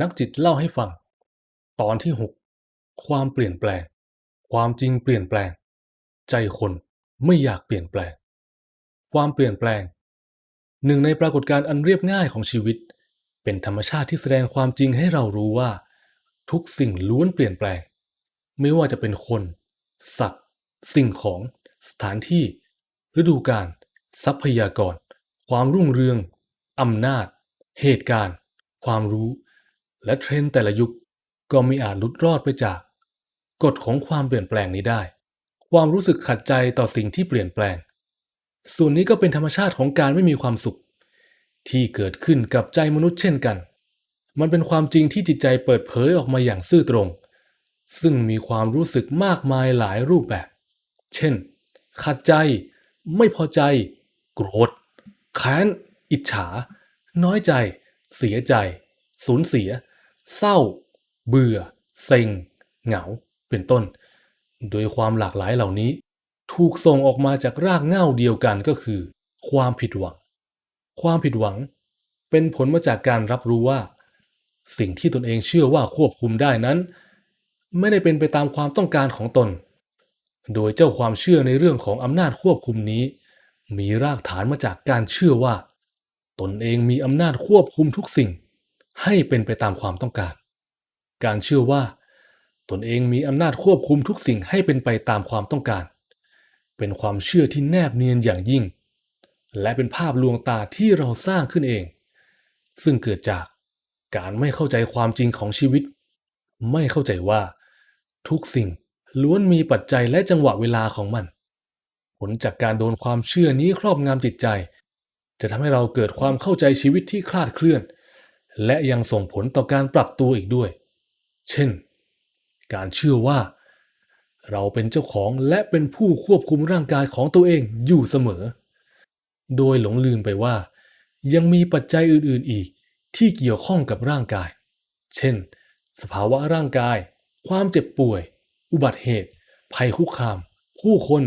นักจิตเล่าให้ฟัง ตอนที่ 6 ความเปลี่ยนแปลง ความจริงเปลี่ยนแปลง ใจคนไม่อยากเปลี่ยนแปลง ความเปลี่ยนแปลง หนึ่งในปรากฏการณ์อันเรียบง่ายของชีวิต เป็นธรรมชาติที่แสดงความจริงให้เรารู้ว่า ทุกสิ่งล้วนเปลี่ยนแปลง ไม่ว่าจะเป็นคน สัตว์ สิ่งของ สถานที่ ฤดูกาลทรัพยากร ความรุ่งเรืองอำนาจ เหตุการณ์ ความรู้ และเทรนด์แต่ละยุคก็ไม่อาจหลุดรอดไปจาก กฎของความเปลี่ยนแปลงนี้ได้ ความรู้สึกขัดใจต่อสิ่งที่เปลี่ยนแปลง ส่วนนี้ก็เป็นธรรมชาติของการไม่มีความสุข ที่เกิดขึ้นกับใจมนุษย์เช่นกัน มันเป็นความจริงที่จิตใจเปิดเผยออกมาอย่างซื่อตรง ซึ่งมีความรู้สึกมากมายหลายรูปแบบ เช่น ขัดใจ ไม่พอใจ โกรธ แค้น อิจฉา น้อยใจ เสียใจ สูญเสีย เศร้า เบื่อ เซ็ง เหงา เป็นต้น โดยความหลากหลายเหล่านี้ ถูกส่งออกมาจากรากเหง้าเดียวกันก็คือ ความผิดหวัง ความผิดหวัง เป็นผลมาจากการรับรู้ว่า สิ่งที่ตนเองเชื่อว่าควบคุมได้นั้น ไม่ได้เป็นไปตามความต้องการของตน โดยเจ้าความเชื่อในเรื่องของอำนาจควบคุมนี้ มีรากฐานมาจากการเชื่อว่า ตนเองมีอำนาจควบคุมทุกสิ่ง ให้เป็นไปตามความต้องการ การเชื่อว่า ตนเองมีอำนาจควบคุมทุกสิ่งให้เป็นไปตามความต้องการ เป็นความเชื่อที่แนบเนียนอย่างยิ่ง และเป็นภาพลวงตาที่เราสร้างขึ้นเอง ซึ่งเกิดจากการไม่เข้าใจความจริงของชีวิต ไม่เข้าใจว่า ทุกสิ่งล้วนมีปัจจัยและจังหวะเวลาของมัน ผลจากการโดนความเชื่อนี้ครอบงำจิตใจ จะทำให้เราเกิดความเข้าใจชีวิตที่คลาดเคลื่อน และยังส่งผลต่อการปรับตัวอีกด้วย เช่น การเชื่อว่า เราเป็นเจ้าของและเป็นผู้ควบคุมร่างกายของตัวเองอยู่เสมอ โดยหลงลืมไปว่า ยังมีปัจจัยอื่นๆอีกที่เกี่ยวข้องกับร่างกาย เช่น สภาวะร่างกาย ความเจ็บป่วย อุบัติเหตุ ภัยคุกคาม ผู้คน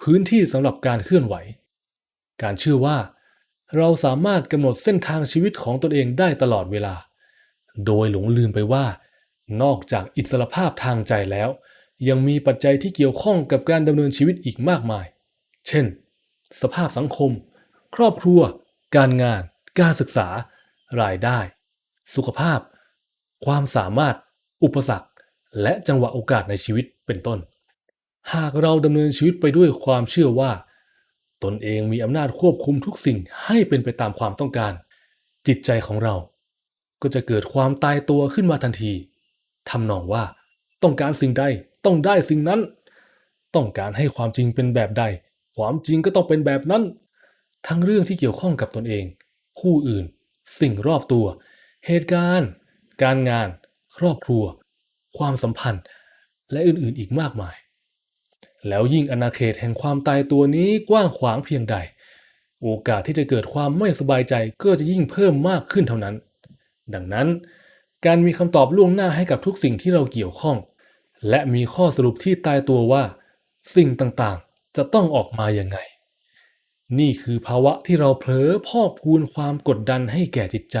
พื้นที่สำหรับการเคลื่อนไหว การเชื่อว่า เราสามารถกำหนดเส้นทางชีวิตของตนเองได้ตลอดเวลา โดยหลงลืมไปว่า นอกจากอิสรภาพทางใจแล้ว ยังมีปัจจัยที่เกี่ยวข้องกับการดำเนินชีวิตอีกมากมาย เช่น สภาพสังคม ครอบครัว การงาน การศึกษา รายได้ สุขภาพ ความสามารถ อุปสรรค และจังหวะโอกาสในชีวิตเป็นต้น หากเราดำเนินชีวิตไปด้วยความเชื่อว่า ตนเองมีอำนาจควบคุมทุกสิ่งให้เป็นไปตามความต้องการ จิตใจของเรา ก็จะเกิดความตายตัวขึ้นมาทันทีทำนองว่า ต้องการสิ่งใดต้องได้สิ่งนั้น ต้องการให้ความจริงเป็นแบบใด ความจริงก็ต้องเป็นแบบนั้น ทั้งเรื่องที่เกี่ยวข้องกับตนเอง ผู้อื่น สิ่งรอบตัว เหตุการณ์ การงาน ครอบครัว ความสัมพันธ์ และอื่นๆอีกมากมาย แล้วยิ่งอาณาเขตแห่งความตายตัวนี้กว้างขวางเพียงใด โอกาสที่จะเกิดความไม่สบายใจก็จะยิ่งเพิ่มมากขึ้นเท่านั้น ดังนั้น การมีคำตอบล่วงหน้าให้กับทุกสิ่งที่เราเกี่ยวข้อง และมีข้อสรุปที่ตายตัวว่า สิ่งต่างๆ จะต้องออกมาอย่างไง นี่คือภาวะที่เราเผลอพอกพูนความกดดันให้แก่จิตใจ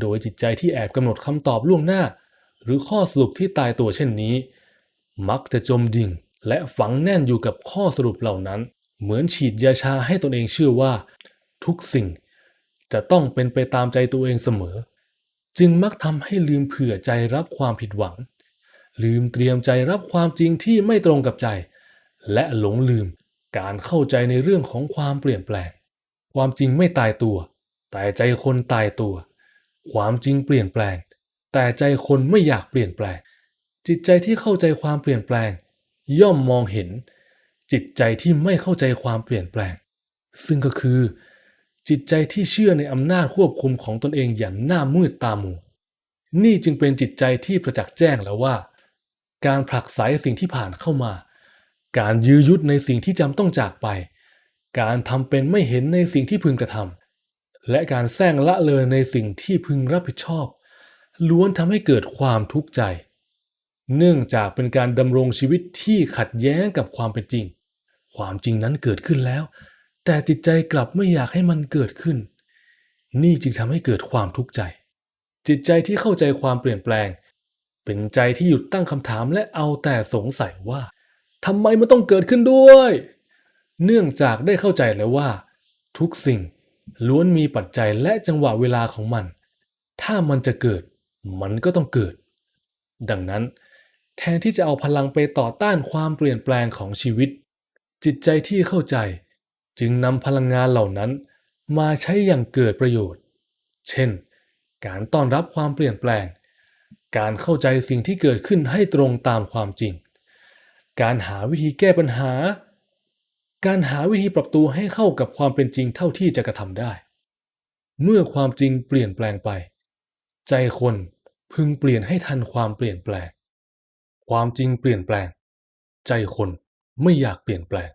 โดยจิตใจที่แอบกำหนดคำตอบล่วงหน้า หรือข้อสรุปที่ตายตัวเช่นนี้ มักจะจมดิ่ง และฝังแน่นอยู่กับข้อสรุปเหล่านั้น เหมือนฉีดยาชาให้ตนเองเชื่อว่า ทุกสิ่งจะต้องเป็นไปตามใจตัวเองเสมอ จึงมักทำให้ลืมเผื่อใจรับความผิดหวัง ลืมเตรียมใจรับความจริงที่ไม่ตรงกับใจ และหลงลืมการเข้าใจในเรื่องของความเปลี่ยนแปลง ความจริงไม่ตายตัว แต่ใจคนตายตัว ความจริงเปลี่ยนแปลง แต่ใจคนไม่อยากเปลี่ยนแปลง จิตใจที่เข้าใจความเปลี่ยนแปลง ย่อมมองเห็นจิตใจที่ไม่เข้าใจความเปลี่ยนแปลง ซึ่งก็คือ จิตใจที่เชื่อในอำนาจควบคุมของตนเองอย่างหน้ามืดตามัวนี่จึงเป็นจิตใจที่ประจักษ์แจ้งแล้วว่า การผลักไสสิ่งที่ผ่านเข้ามา การยื้อยุดในสิ่งที่จำต้องจากไป การทำเป็นไม่เห็นในสิ่งที่พึงกระทำและการแซงละเลยในสิ่งที่พึงรับผิดชอบ ล้วนทำให้เกิดความทุกข์ใจ เนื่องจากเป็นการดำรงชีวิตที่ขัดแย้งกับความเป็นจริง ความจริงนั้นเกิดขึ้นแล้ว แต่จิตใจกลับไม่อยากให้มันเกิดขึ้น นี่จึงทำให้เกิดความทุกข์ใจ จิตใจที่เข้าใจความเปลี่ยนแปลง เป็นใจที่หยุดตั้งคำถามและเอาแต่สงสัยว่าทำไมมันต้องเกิดขึ้นด้วย เนื่องจากได้เข้าใจแล้วว่า ทุกสิ่งล้วนมีปัจจัยและจังหวะเวลาของมัน ถ้ามันจะเกิด มันก็ต้องเกิด ดังนั้น แทนที่จะเอาพลังไปต่อต้านความเปลี่ยนแปลงของชีวิต จิตใจที่เข้าใจ จึงนำพลังงานเหล่านั้น มาใช้อย่างเกิดประโยชน์ เช่น การต้อนรับความเปลี่ยนแปลง การเข้าใจสิ่งที่เกิดขึ้นให้ตรงตามความจริง การหาวิธีแก้ปัญหา การหาวิธีปรับตัวให้เข้ากับความเป็นจริงเท่าที่จะกระทำได้ เมื่อความจริงเปลี่ยนแปลงไป ใจคนพึงเปลี่ยนให้ทันความเปลี่ยนแปลง ความจริงเปลี่ยนแปลง ใจคนไม่อยากเปลี่ยนแปลง